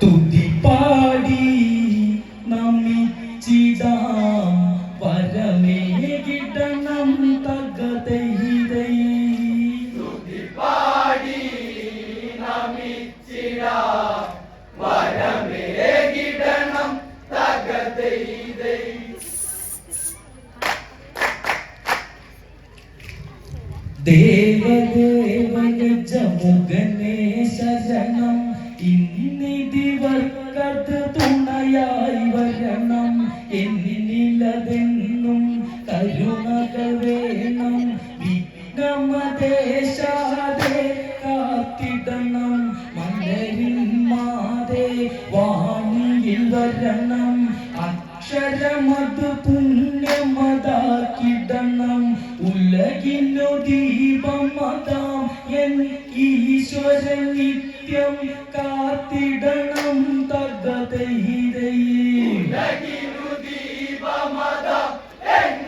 to വാണിയിൽ വരണം. അക്ഷരമത് പുണ്യമതാക്കിടണം. ഉലകിനു ദീപമതാം. N ഈശ്വരൻ നിത്യം കാത്തിടണം തകതയിരയിൽ ഉലകിനു ദീപമതാം. എൻ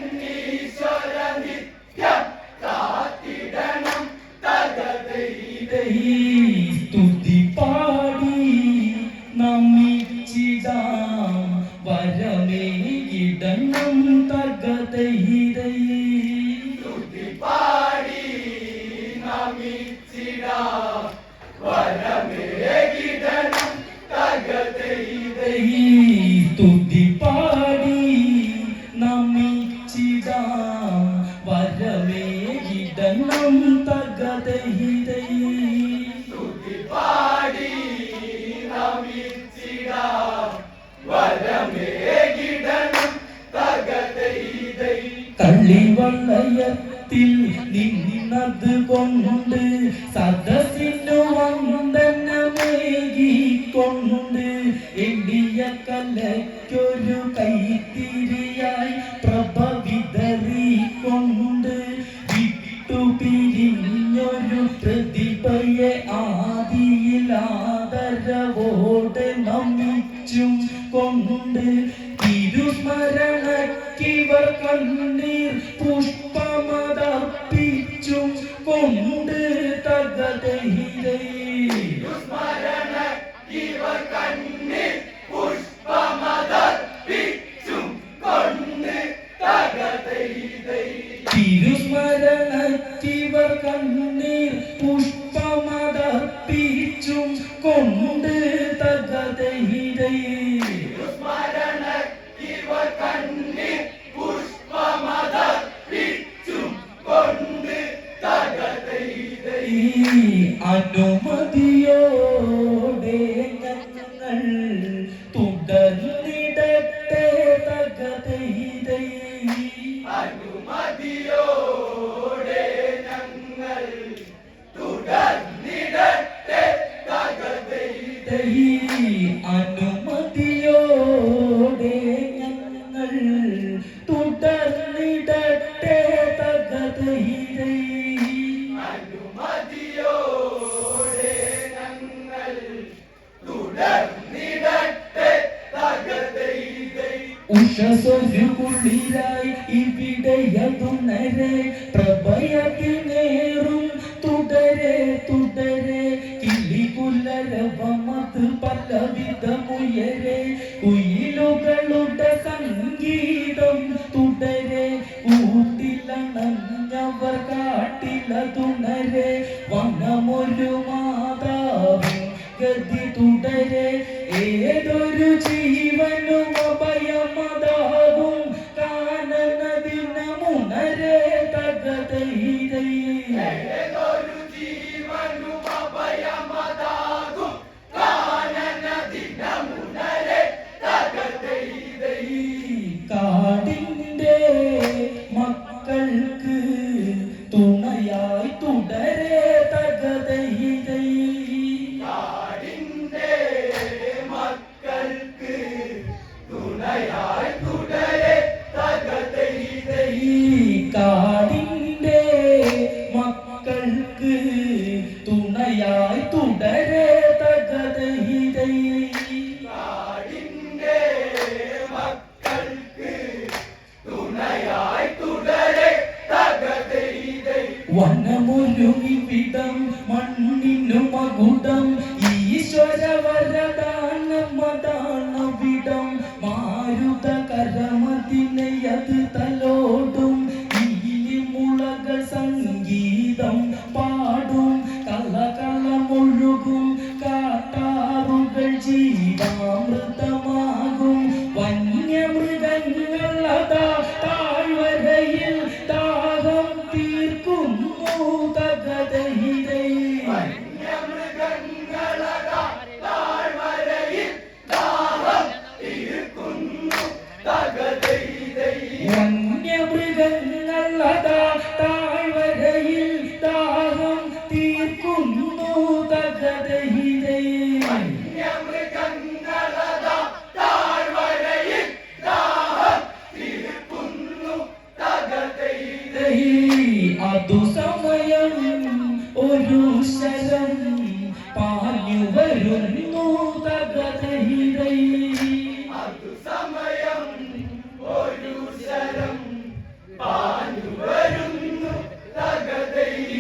കൊണ്ട് തിരുസ്മരണക്കിവർ കണ്ണീർ പുഷ്പമതർപ്പിച്ചും കൊണ്ട് തകതയിലേ pregunté தாய் துடரே தகத்தை இதை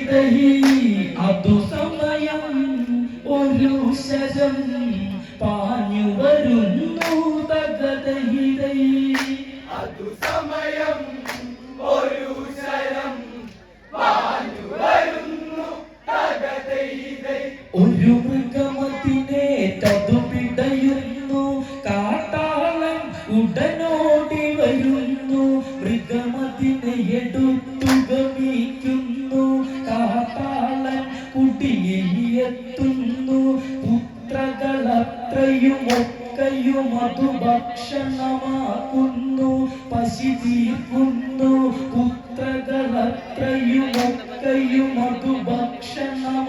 അതു പശി തീർക്കുന്നു പുത്രകളത്രയും ഒക്കെയും അതു ഭക്ഷണമാക്കുന്നു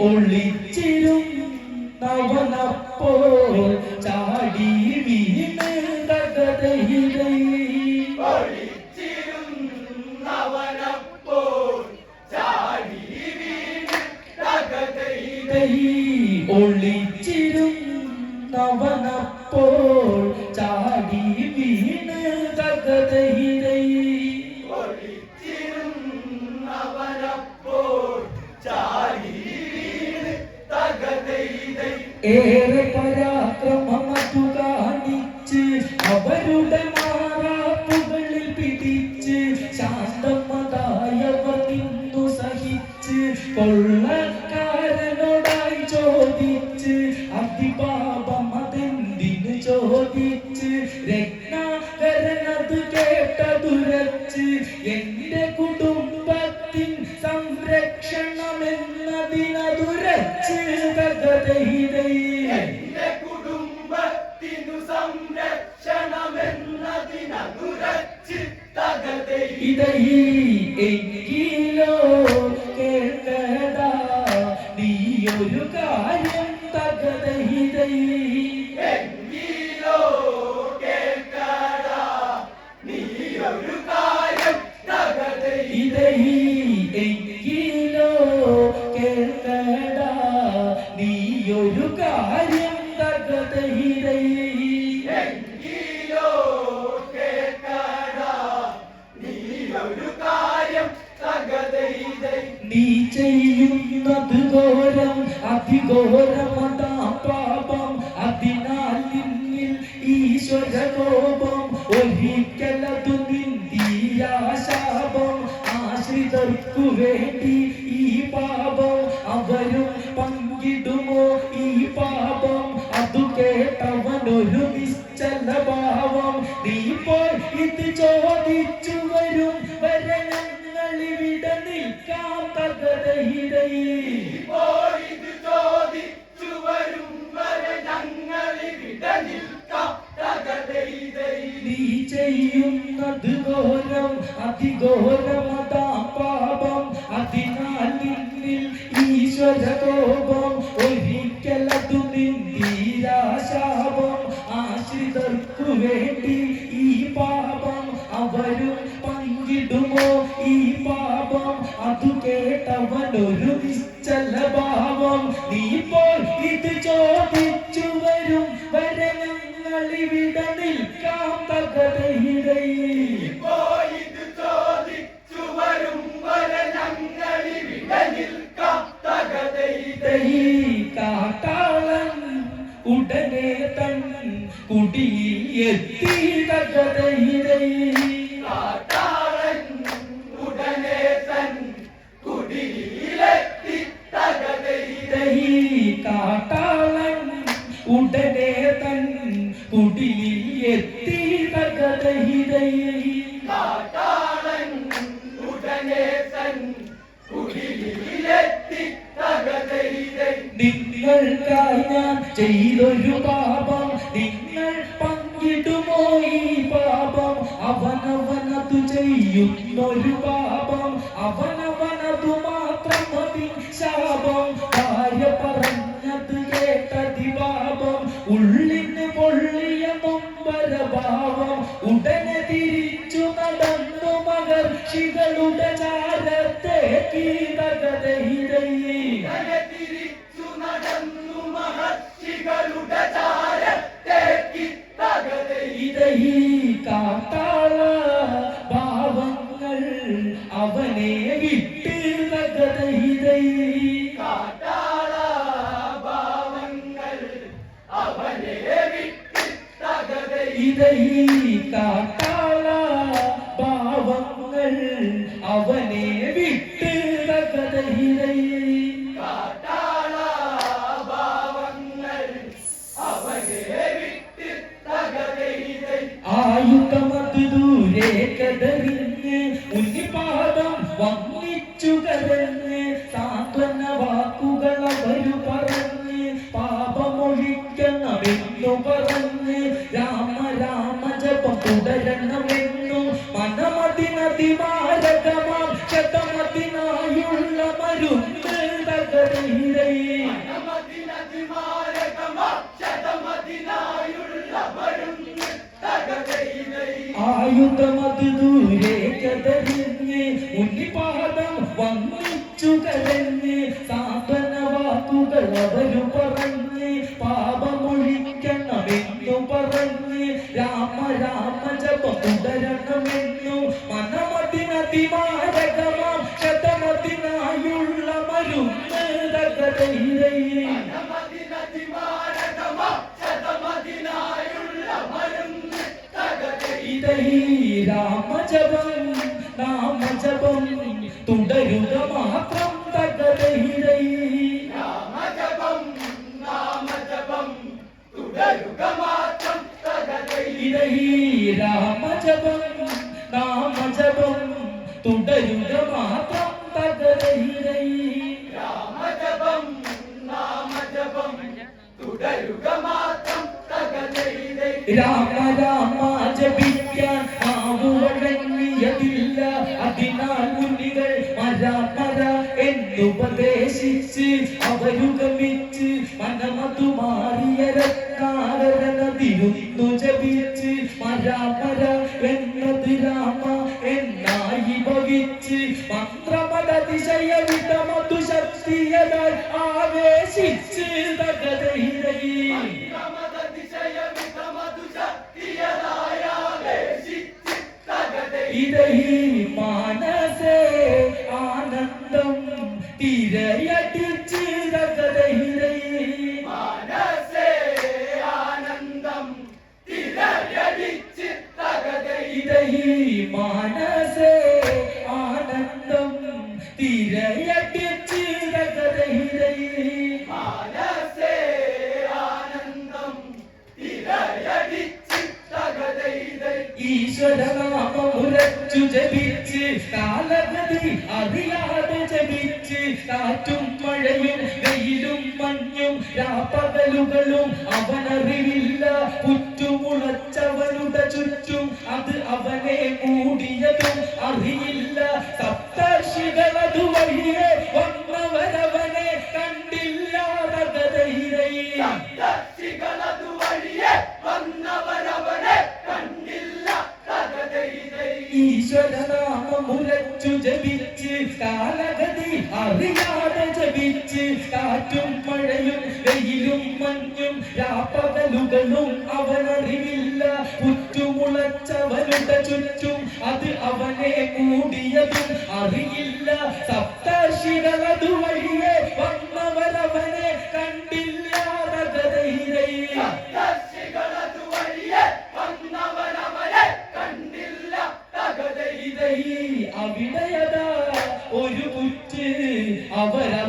only അവരുടെ മാറാപ്പുകളിൽ പിടിച്ച് পর ইতি চৌহদিচ্ছ യുദ്ധ രൂപാപം അവനവനതു മാത്രം ശാപം തുടരുക മാത്രം തകരയിലൈ രാമജപം നാമജപം തുടരുക മാത്രം തകരയിലൈ Rama Do what he is. അവരതു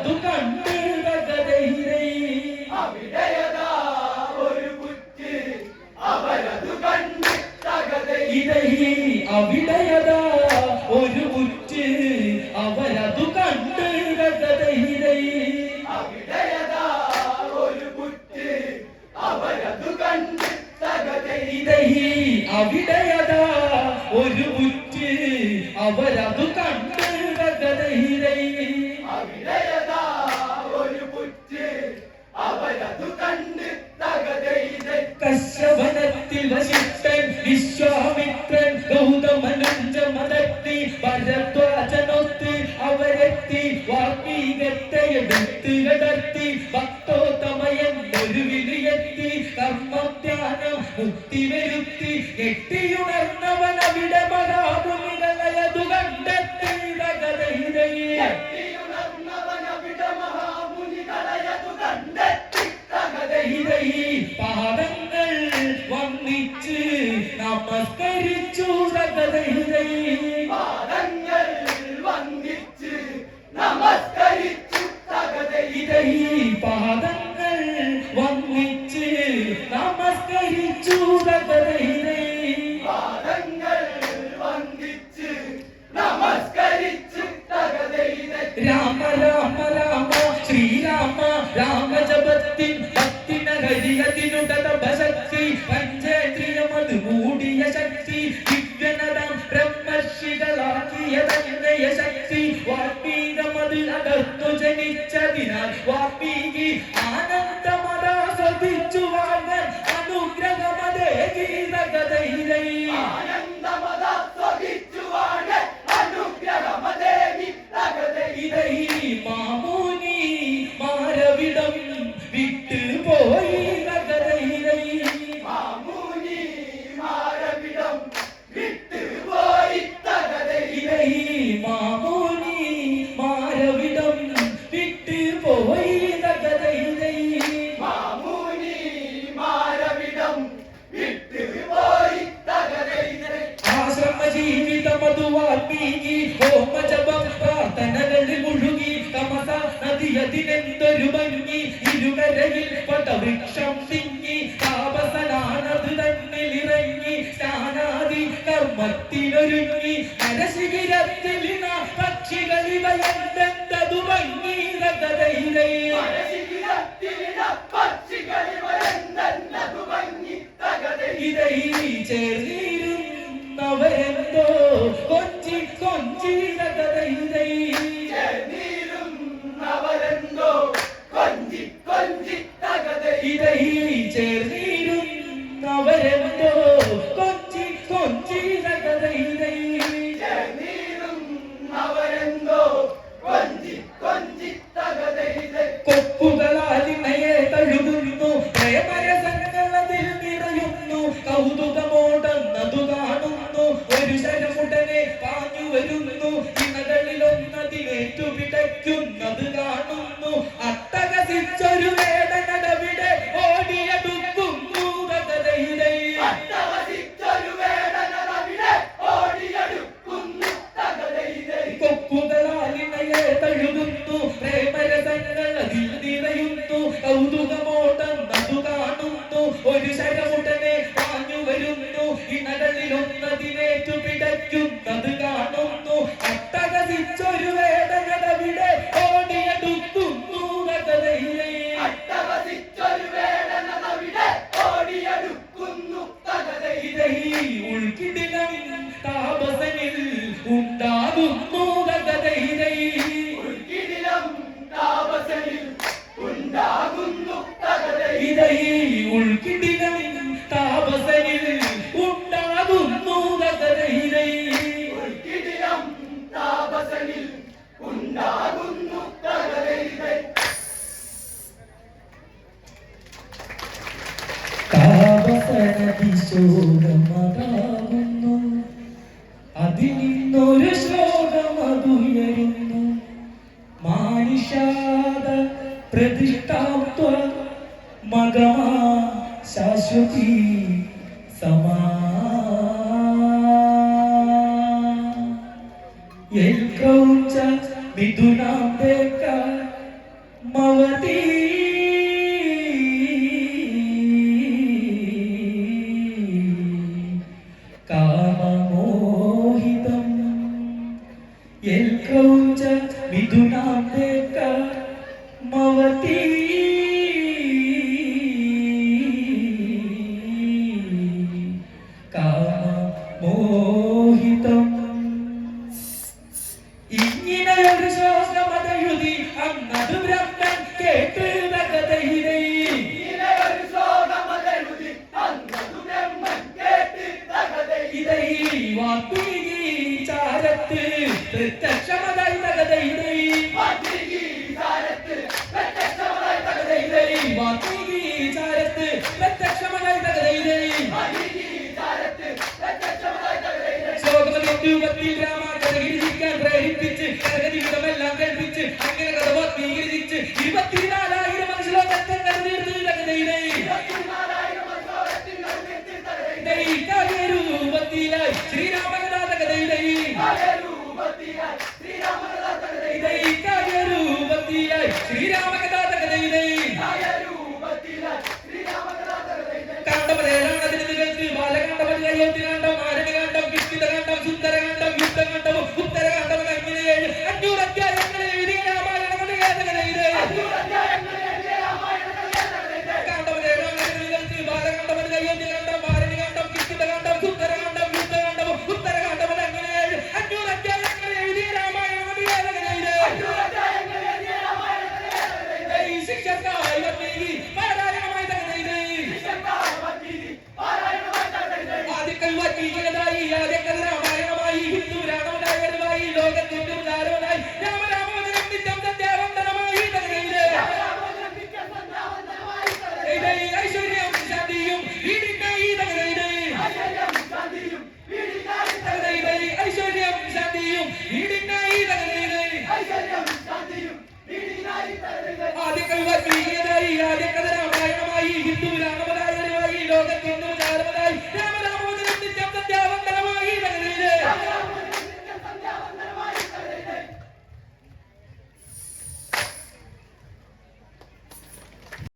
അവരെത്തി വാർമീകത്തെ എടുത്ത് കടത്തി രാമ രാമ ശോകമതാവുന്നു Yeah.